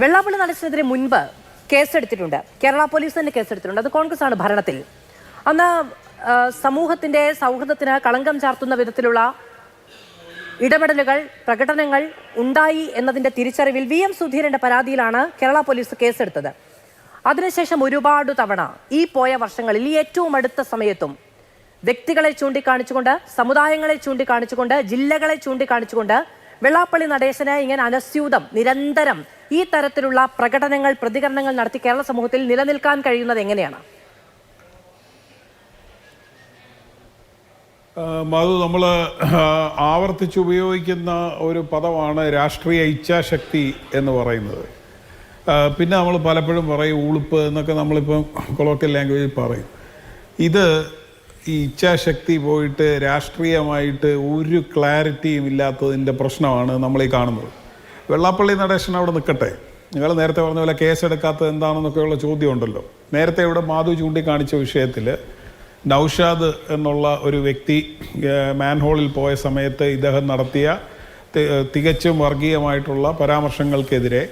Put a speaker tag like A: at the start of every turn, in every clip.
A: വെള്ളാപ്പള്ളി നടേശനെതിരെ മുൻപ് കേസെടുത്തിട്ടുണ്ട്. കേരള പോലീസ് തന്നെ കേസെടുത്തിട്ടുണ്ട്. അത് കോൺഗ്രസ് ആണ് ഭരണത്തിൽ. അന്ന് സമൂഹത്തിന്റെ സൗഹൃദത്തിന് കളങ്കം ചാർത്തുന്ന വിധത്തിലുള്ള ഇടപെടലുകൾ പ്രകടനങ്ങൾ ഉണ്ടായി എന്നതിന്റെ തിരിച്ചറിവിൽ വി എം സുധീരന്റെ പരാതിയിലാണ് കേരള പോലീസ് കേസെടുത്തത്. അതിനുശേഷം ഒരുപാട് തവണ ഈ പോയ വർഷങ്ങളിൽ ഈ ഏറ്റവും അടുത്ത സമയത്തും വ്യക്തികളെ ചൂണ്ടിക്കാണിച്ചുകൊണ്ട് സമുദായങ്ങളെ ചൂണ്ടിക്കാണിച്ചുകൊണ്ട് ജില്ലകളെ ചൂണ്ടിക്കാണിച്ചുകൊണ്ട് വെള്ളാപ്പള്ളി നടേശനെ ഇങ്ങനെ അനസ്യൂതം നിരന്തരം ഈ തരത്തിലുള്ള പ്രകടനങ്ങൾ പ്രതികരണങ്ങൾ നടത്തി കേരള സമൂഹത്തിൽ നിലനിൽക്കാൻ കഴിയുന്നത് എങ്ങനെയാണ്?
B: മധു നമ്മൾ ആവർത്തിച്ച് ഉപയോഗിക്കുന്ന ഒരു പദമാണ് രാഷ്ട്രീയ ഇച്ഛാശക്തി എന്ന് പറയുന്നത്. പിന്നെ നമ്മൾ പലപ്പോഴും പറയും ഉളുപ്പ് എന്നൊക്കെ നമ്മളിപ്പം കൊളോക്കൽ ലാംഗ്വേജിൽ പറയും. ഇത് ഈ ഇച്ഛാശക്തി പോയിട്ട് രാഷ്ട്രീയമായിട്ട് ഒരു ക്ലാരിറ്റിയും ഇല്ലാത്തതിന്റെ പ്രശ്നമാണ് നമ്മൾ ഈ കാണുന്നത്. വെള്ളാപ്പള്ളി നടേശൻ അവിടെ നിൽക്കട്ടെ. നിങ്ങൾ നേരത്തെ പറഞ്ഞ പോലെ കേസെടുക്കാത്തത് എന്താണെന്നൊക്കെയുള്ള ചോദ്യം ഉണ്ടല്ലോ നേരത്തെ ഇവിടെ മാധു ചൂണ്ടിക്കാണിച്ച വിഷയത്തിൽ നൗഷാദ് എന്നുള്ള ഒരു വ്യക്തി മാൻഹോളിൽ പോയ സമയത്ത് ഇദ്ദേഹം നടത്തിയ തികച്ചും വർഗീയമായിട്ടുള്ള പരാമർശങ്ങൾക്കെതിരെ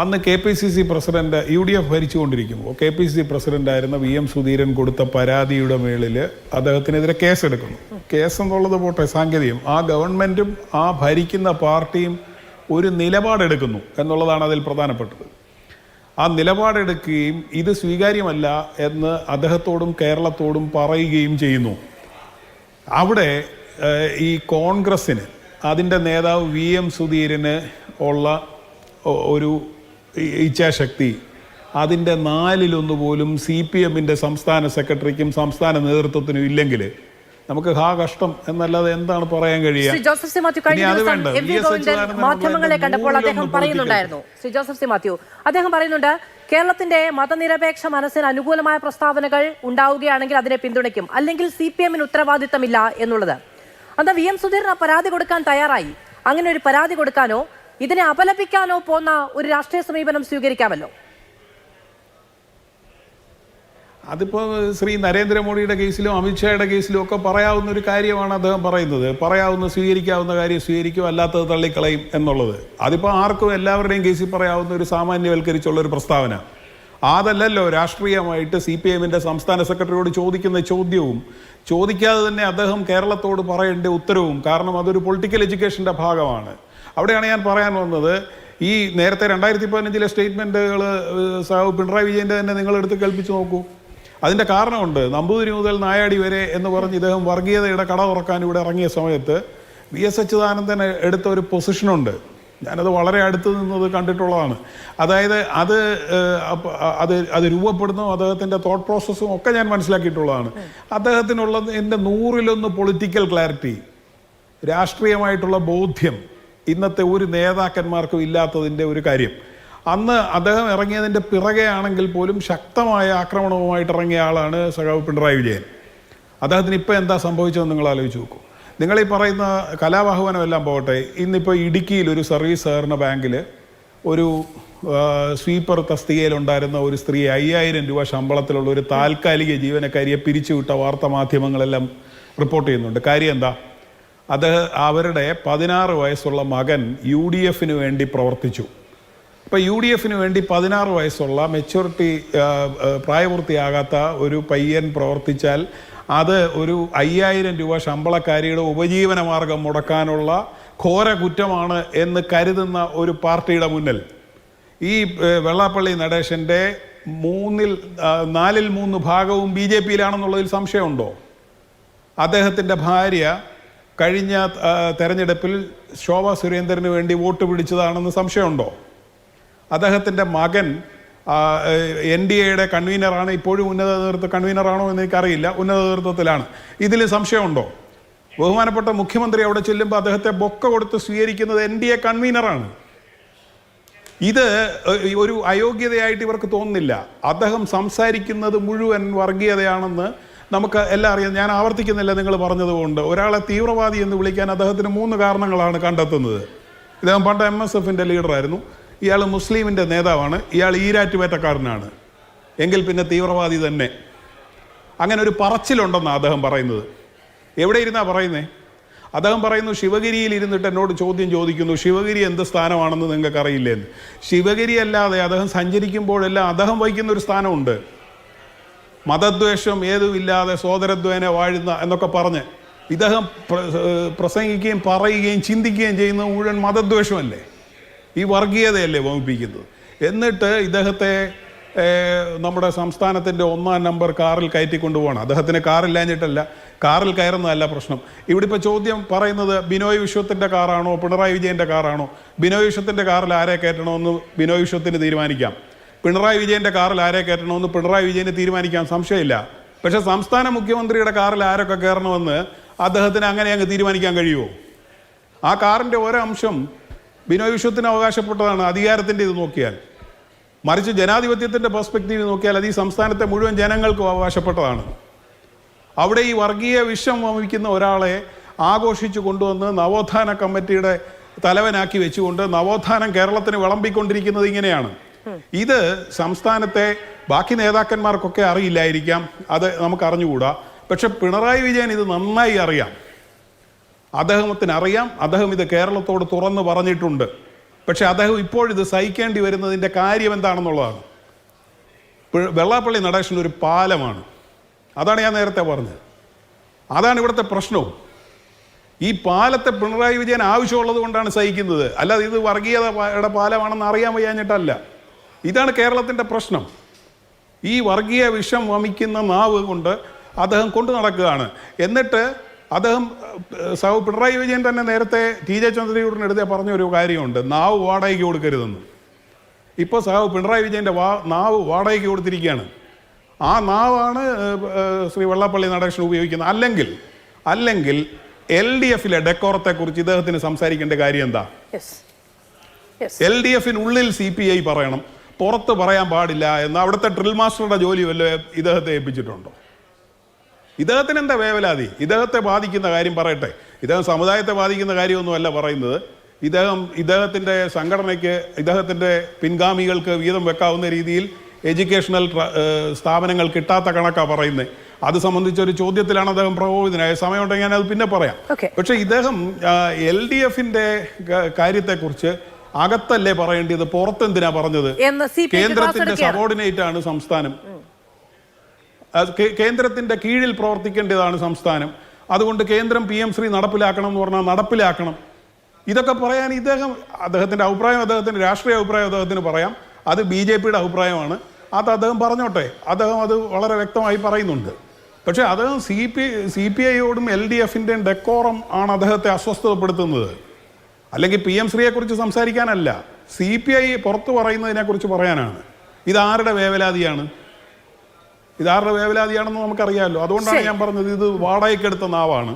B: അന്ന് K P C C president U D F ഭരിച്ചുകൊണ്ടിരിക്കുമ്പോൾ K P C C പ്രസിഡന്റായിരുന്ന വി എം സുധീരൻ കൊടുത്ത പരാതിയുടെ മേളിൽ അദ്ദേഹത്തിനെതിരെ കേസെടുക്കുന്നു. കേസ് എന്നുള്ളത് പോട്ടെ സാങ്കേതികം. ആ ഗവൺമെന്റും ആ ഭരിക്കുന്ന പാർട്ടിയും ഒരു നിലപാടെടുക്കുന്നു എന്നുള്ളതാണ് അതിൽ പ്രധാനപ്പെട്ടത്. ആ നിലപാടെടുക്കുകയും ഇത് സ്വീകാര്യമല്ല എന്ന് അദ്ദേഹത്തോടും കേരളത്തോടും പറയുകയും ചെയ്യുന്നു. അവിടെ ഈ കോൺഗ്രസ്സിന് അതിന്റെ നേതാവ് വി എം സുധീരന് ഉള്ള ഒരു ഇച്ഛാശക്തി അതിന്റെ നാലിലൊന്ന് പോലും സി പി എമ്മിന്റെ സംസ്ഥാന സെക്രട്ടറിക്കും സംസ്ഥാന നേതൃത്വത്തിനും ഇല്ലെങ്കിൽ നമുക്ക് ഹാ കഷ്ടം എന്നല്ലാതെ എന്താണ് പറയാൻ കഴിയുക?
A: മാധ്യമങ്ങളെ കണ്ടപ്പോൾ അദ്ദേഹം പറയുന്നുണ്ടായിരുന്നു. ശ്രീ ജോസഫ് സി മാത്യു അദ്ദേഹം പറയുന്നുണ്ട് കേരളത്തിന്റെ മതനിരപേക്ഷ മനസ്സിന് അനുകൂലമായ പ്രസ്താവനകൾ ഉണ്ടാവുകയാണെങ്കിൽ അതിനെ പിന്തുണയ്ക്കും. അല്ലെങ്കിൽ സി പി എമ്മിന് ഉത്തരവാദിത്തമില്ല എന്നുള്ളത്. അന്ന് വി എം സുധീരൻ പരാതി കൊടുക്കാൻ തയ്യാറായി. അങ്ങനെ ഒരു പരാതി കൊടുക്കാനോ ഇതിനെ അപലപിക്കാനോ പോന്ന ഒരു രാഷ്ട്രീയ സമീപനം സ്വീകരിക്കാമല്ലോ.
B: അതിപ്പോൾ ശ്രീ നരേന്ദ്രമോദിയുടെ കേസിലും അമിത്ഷായുടെ കേസിലും ഒക്കെ പറയാവുന്ന ഒരു കാര്യമാണ് അദ്ദേഹം പറയുന്നത്. പറയാവുന്ന സ്വീകരിക്കാവുന്ന കാര്യം സ്വീകരിക്കും അല്ലാത്തത് തള്ളിക്കളയും എന്നുള്ളത്. അതിപ്പോൾ ആർക്കും എല്ലാവരുടെയും കേസിൽ പറയാവുന്ന ഒരു സാമാന്യവൽക്കരിച്ചുള്ള ഒരു പ്രസ്താവന. അതല്ലല്ലോ രാഷ്ട്രീയമായിട്ട് സി പി എമ്മിന്റെ സംസ്ഥാന സെക്രട്ടറിയോട് ചോദിക്കുന്ന ചോദ്യവും. ചോദിക്കാതെ തന്നെ അദ്ദേഹം കേരളത്തോട് പറയേണ്ട ഉത്തരവും. കാരണം അതൊരു പൊളിറ്റിക്കൽ എഡ്യൂക്കേഷന്റെ ഭാഗമാണ്. അവിടെയാണ് ഞാൻ പറയാൻ വന്നത്. ഈ നേരത്തെ രണ്ടായിരത്തി പതിനഞ്ചിലെ സ്റ്റേറ്റ്മെന്റുകൾ പിണറായി വിജയന്റെ തന്നെ നിങ്ങളെടുത്ത് കേൾപ്പിച്ച് നോക്കൂ. അതിന്റെ കാരണമുണ്ട്. നമ്പൂതിരി മുതൽ നായാടി വരെ എന്ന് പറഞ്ഞ് ഇദ്ദേഹം വർഗീയതയുടെ കട തുറക്കാൻ ഇവിടെ ഇറങ്ങിയ സമയത്ത് വി എസ് അച്യുതാനന്ദൻ എടുത്ത ഒരു പൊസിഷനുണ്ട്. ഞാനത് വളരെ അടുത്ത് നിന്നത് കണ്ടിട്ടുള്ളതാണ്. അതായത് അത് അത് അത് രൂപപ്പെടുന്നു അദ്ദേഹത്തിന്റെ തോട്ട് പ്രോസസ്സും ഒക്കെ ഞാൻ മനസ്സിലാക്കിയിട്ടുള്ളതാണ്. അദ്ദേഹത്തിനുള്ളത് എന്റെ നൂറിലൊന്ന് പൊളിറ്റിക്കൽ ക്ലാരിറ്റി രാഷ്ട്രീയമായിട്ടുള്ള ബോധ്യം ഇന്നത്തെ ഒരു നേതാക്കന്മാർക്കും ഇല്ലാത്തതിന്റെ ഒരു കാര്യം. അന്ന് അദ്ദേഹം ഇറങ്ങിയതിന്റെ പിറകെയാണെങ്കിൽ പോലും ശക്തമായ ആക്രമണവുമായിട്ട് ഇറങ്ങിയ ആളാണ് സഖാവ് പിണറായി വിജയൻ. അദ്ദേഹത്തിന് ഇപ്പോൾ എന്താ സംഭവിച്ചതെന്ന് നിങ്ങൾ ആലോചിച്ച് നോക്കൂ. നിങ്ങൾ ഈ പറയുന്ന കലാവാഹവനമെല്ലാം പോകട്ടെ ഇന്നിപ്പോൾ ഇടുക്കിയിൽ ഒരു സർവീസ് സഹകരണ ബാങ്കിൽ ഒരു സ്വീപ്പർ തസ്തികയിലുണ്ടായിരുന്ന ഒരു സ്ത്രീ അയ്യായിരം രൂപ ശമ്പളത്തിലുള്ള ഒരു താൽക്കാലിക ജീവനക്കാരിയെ പിരിച്ചുവിട്ട വാർത്താ മാധ്യമങ്ങളെല്ലാം റിപ്പോർട്ട് ചെയ്യുന്നുണ്ട്. കാര്യം എന്താ? അത് അവരുടെ പതിനാറ് വയസ്സുള്ള മകൻ യു ഡി എഫിന് വേണ്ടി പ്രവർത്തിച്ചു. അപ്പോൾ യു ഡി എഫിന് വേണ്ടി പതിനാറ് വയസ്സുള്ള മെച്യൂരിറ്റി പ്രായപൂർത്തിയാകാത്ത ഒരു പയ്യൻ പ്രവർത്തിച്ചാൽ അത് ഒരു അയ്യായിരം രൂപ ശമ്പളക്കാരിയുടെ ഉപജീവന മാർഗം മുടക്കാനുള്ള ഘോര കുറ്റമാണ് എന്ന് കരുതുന്ന ഒരു പാർട്ടിയുടെ മുന്നിൽ. ഈ വെള്ളാപ്പള്ളി നടേശന്റെ മൂന്നിൽ നാലിൽ മൂന്ന് ഭാഗവും ബി ജെ പിയിലാണെന്നുള്ളതിൽ സംശയമുണ്ടോ? അദ്ദേഹത്തിന്റെ ഭാര്യ കഴിഞ്ഞ തെരഞ്ഞെടുപ്പിൽ ശോഭ സുരേന്ദ്രന് വേണ്ടി വോട്ട് പിടിച്ചതാണെന്ന് സംശയമുണ്ടോ? അദ്ദേഹത്തിന്റെ മകൻ എൻ ഡി എയുടെ കൺവീനറാണ് ഇപ്പോഴും ഉന്നത നേതൃത്വ കൺവീനറാണോ എന്ന് എനിക്കറിയില്ല ഉന്നത നേതൃത്വത്തിലാണ് ഇതിൽ സംശയമുണ്ടോ? ബഹുമാനപ്പെട്ട മുഖ്യമന്ത്രി അവിടെ ചെല്ലുമ്പോൾ അദ്ദേഹത്തെ ബൊക്ക കൊടുത്ത് സ്വീകരിക്കുന്നത് എൻ ഡി എ കൺവീനറാണ്. ഇത് ഒരു അയോഗ്യതയായിട്ട് ഇവർക്ക് തോന്നുന്നില്ല. അദ്ദേഹം സംസാരിക്കുന്നത് മുഴുവൻ വർഗീയതയാണെന്ന് നമുക്ക് എല്ലാം അറിയാം. ഞാൻ ആവർത്തിക്കുന്നില്ല നിങ്ങൾ പറഞ്ഞതുകൊണ്ട്. ഒരാളെ തീവ്രവാദി എന്ന് വിളിക്കാൻ അദ്ദേഹത്തിന് മൂന്ന് കാരണങ്ങളാണ് കണ്ടെത്തുന്നത്. ഇദ്ദേഹം പണ്ട് എം എസ് എഫിന്റെ ലീഡറായിരുന്നു ഇയാൾ മുസ്ലിമിന്റെ നേതാവാണ്. ഇയാൾ ഈരാറ്റുപേറ്റക്കാരനാണ് എങ്കിൽ പിന്നെ തീവ്രവാദി തന്നെ. അങ്ങനെ ഒരു പറച്ചിലുണ്ടെന്നാണ് അദ്ദേഹം പറയുന്നത്. എവിടെ ഇരുന്നാ പറയുന്നേ? അദ്ദേഹം പറയുന്നു ശിവഗിരിയിൽ ഇരുന്നിട്ട് എന്നോട് ചോദ്യം ചോദിക്കുന്നു. ശിവഗിരി എന്ത് സ്ഥാനമാണെന്ന് നിങ്ങൾക്ക് അറിയില്ലെന്ന് ശിവഗിരി അല്ലാതെ അദ്ദേഹം സഞ്ചരിക്കുമ്പോഴെല്ലാം അദ്ദേഹം വഹിക്കുന്ന ഒരു സ്ഥാനമുണ്ട്. മതദ്വേഷം ഏതുമില്ലാതെ സോദരദ്വേനെ വാഴുന്ന എന്നൊക്കെ പറഞ്ഞ് ഇദ്ദേഹം പ്രസംഗിക്കുകയും പറയുകയും ചിന്തിക്കുകയും ചെയ്യുന്ന മുഴുവൻ മതദ്വേഷമല്ലേ? ഈ വർഗീയതയല്ലേ വമിപ്പിക്കുന്നത്? എന്നിട്ട് ഇദ്ദേഹത്തെ നമ്മുടെ സംസ്ഥാനത്തിന്റെ ഒന്നാം നമ്പർ കാറിൽ കയറ്റി കൊണ്ടുപോകണം അദ്ദേഹത്തിന് കാറില്ലാഞ്ഞിട്ടല്ല കാറിൽ കയറുന്നതല്ല പ്രശ്നം. ഇവിടെ ഇപ്പോൾ ചോദ്യം പറയുന്നത് ബിനോയ് വിശ്വത്തിന്റെ കാറാണോ പിണറായി വിജയന്റെ കാറാണോ? ബിനോയ് വിശ്വത്തിന്റെ കാറിൽ ആരെ കയറ്റണമെന്ന് ബിനോയ് വിശ്വത്തിന് തീരുമാനിക്കാം. പിണറായി വിജയന്റെ കാറിൽ ആരെ കയറ്റണമെന്ന് പിണറായി വിജയന് തീരുമാനിക്കാം സംശയമില്ല. പക്ഷേ സംസ്ഥാന മുഖ്യമന്ത്രിയുടെ കാറിൽ ആരൊക്കെ കയറണമെന്ന് അദ്ദേഹത്തിന് അങ്ങനെ അങ്ങ് തീരുമാനിക്കാൻ കഴിയുമോ? ആ കാറിന്റെ ഓരോ അംശം ബിനോയ് വിശ്വത്തിന് അവകാശപ്പെട്ടതാണ് അധികാരത്തിന്റെ ഇത് നോക്കിയാൽ. മറിച്ച് ജനാധിപത്യത്തിന്റെ പെർസ്പെക്റ്റീവ് നോക്കിയാൽ അത് ഈ സംസ്ഥാനത്തെ മുഴുവൻ ജനങ്ങൾക്കും അവകാശപ്പെട്ടതാണ്. അവിടെ ഈ വർഗീയ വിഷം വമിക്കുന്ന ഒരാളെ ആഘോഷിച്ചു കൊണ്ടുവന്ന് നവോത്ഥാന കമ്മിറ്റിയുടെ തലവനാക്കി വെച്ചുകൊണ്ട് നവോത്ഥാനം കേരളത്തിന് വിളമ്പിക്കൊണ്ടിരിക്കുന്നത് ഇങ്ങനെയാണ്. ഇത് സംസ്ഥാനത്തെ ബാക്കി നേതാക്കന്മാർക്കൊക്കെ അറിയില്ലായിരിക്കാം. അത് നമുക്ക് അറിഞ്ഞുകൂടാ പക്ഷെ പിണറായി വിജയൻ ഇത് നന്നായി അറിയാം. അദ്ദേഹത്തിന് അറിയാം അദ്ദേഹം ഇത് കേരളത്തോട് തുറന്നു പറഞ്ഞിട്ടുണ്ട്. പക്ഷെ അദ്ദേഹം ഇപ്പോഴിത് സഹിക്കേണ്ടി വരുന്നതിന്റെ കാര്യം എന്താണെന്നുള്ളതാണ്. വെള്ളാപ്പള്ളി നടേശൻ ഒരു പാലമാണ്. അതാണ് ഞാൻ നേരത്തെ പറഞ്ഞത്. അതാണ് ഇവിടുത്തെ പ്രശ്നവും. ഈ പാലത്തെ പിണറായി വിജയൻ ആവശ്യമുള്ളത് കൊണ്ടാണ് സഹിക്കുന്നത്. അല്ലാതെ ഇത് വർഗീയതയുടെ പാലമാണെന്ന് അറിയാൻ വയ്യാഞ്ഞിട്ടല്ല. ഇതാണ് കേരളത്തിന്റെ പ്രശ്നം. ഈ വർഗീയ വിഷം വമിക്കുന്ന നാവ് കൊണ്ട് അദ്ദേഹം കൊണ്ടു നടക്കുകയാണ്. എന്നിട്ട് അദ്ദേഹം സഹ പിണറായി വിജയൻ തന്നെ നേരത്തെ ടി ജെ ചന്ദ്രചൂഡിനെടുത്ത് പറഞ്ഞ ഒരു കാര്യമുണ്ട്. നാവ് വാടകയ്ക്ക് കൊടുക്കരുതെന്ന്. ഇപ്പോൾ സഹ പിണറായി വിജയന്റെ വാ നാവ് വാടകയ്ക്ക് കൊടുത്തിരിക്കുകയാണ്. ആ നാവാണ് ശ്രീ വെള്ളാപ്പള്ളി നടേശൻ ഉപയോഗിക്കുന്നത് അല്ലെങ്കിൽ അല്ലെങ്കിൽ എൽ ഡി എഫിലെ ഡെക്കോറത്തെക്കുറിച്ച് ഇദ്ദേഹത്തിന് സംസാരിക്കേണ്ട കാര്യം എന്താ? എൽ ഡി എഫിനുള്ളിൽ സി പി ഐ പറയണം. പുറത്ത് പറയാൻ പാടില്ല എന്ന് അവിടുത്തെ ഡ്രിൽ മാസ്റ്ററുടെ ജോലി വല്ല ഇദ്ദേഹത്തെ ഏൽപ്പിച്ചിട്ടുണ്ടോ? ഇദ്ദേഹത്തിന് എന്താ വേവലാതി? ഇദ്ദേഹത്തെ ബാധിക്കുന്ന കാര്യം പറയട്ടെ. ഇദ്ദേഹം സമുദായത്തെ ബാധിക്കുന്ന കാര്യമൊന്നുമല്ല പറയുന്നത്. ഇദ്ദേഹം ഇദ്ദേഹത്തിന്റെ സംഘടനയ്ക്ക് ഇദ്ദേഹത്തിന്റെ പിൻഗാമികൾക്ക് വീതം വെക്കാവുന്ന രീതിയിൽ എഡ്യൂക്കേഷണൽ സ്ഥാപനങ്ങൾ കിട്ടാത്ത കണക്കാണ് പറയുന്നത് അത് സംബന്ധിച്ചൊരു ചോദ്യത്തിലാണ് അദ്ദേഹം പ്രകോപിതനായ. സമയമുണ്ടെങ്കിൽ ഞാൻ അത് പിന്നെ പറയാം. പക്ഷെ ഇദ്ദേഹം എൽ ഡി എഫിന്റെ കാര്യത്തെക്കുറിച്ച് അകത്തല്ലേ പറയേണ്ടത് പുറത്തെന്തിനാ പറഞ്ഞത്? കേന്ദ്രത്തിന്റെ സബോർഡിനേറ്റ് ആണ് സംസ്ഥാനം. അത് കേ- കേന്ദ്രത്തിന്റെ കീഴിൽ പ്രവർത്തിക്കേണ്ടതാണ് സംസ്ഥാനം. അതുകൊണ്ട് കേന്ദ്രം പി എം ശ്രീ നടപ്പിലാക്കണം എന്ന് പറഞ്ഞാൽ നടപ്പിലാക്കണം. ഇതൊക്കെ പറയാൻ ഇദ്ദേഹം അദ്ദേഹത്തിന്റെ അഭിപ്രായം അദ്ദേഹത്തിന്റെ രാഷ്ട്രീയ അഭിപ്രായം അദ്ദേഹത്തിന് പറയാം. അത് ബി ജെ പിയുടെ അഭിപ്രായമാണ്. അത് അദ്ദേഹം പറഞ്ഞോട്ടെ. അദ്ദേഹം അത് വളരെ വ്യക്തമായി പറയുന്നുണ്ട്. പക്ഷേ അദ്ദേഹം സി പി സി പി ഐയോടും എൽ ഡി എഫിന്റെയും ഡെക്കോറം ആണ് അദ്ദേഹത്തെ അസ്വസ്ഥതപ്പെടുത്തുന്നത്. അല്ലെങ്കിൽ പി എം ശ്രീയെക്കുറിച്ച് സംസാരിക്കാനല്ല. സി പി ഐ പുറത്തു പറയുന്നതിനെക്കുറിച്ച് പറയാനാണ്. ഇതാരുടെ വേവലാതിയാണ്? ഇതാരുടെ വേവലാതിയാണെന്ന് നമുക്കറിയാമല്ലോ അതുകൊണ്ടാണ്. ഞാൻ പറഞ്ഞത് ഇത് വാടകയ്ക്കെടുത്ത നാവാണ്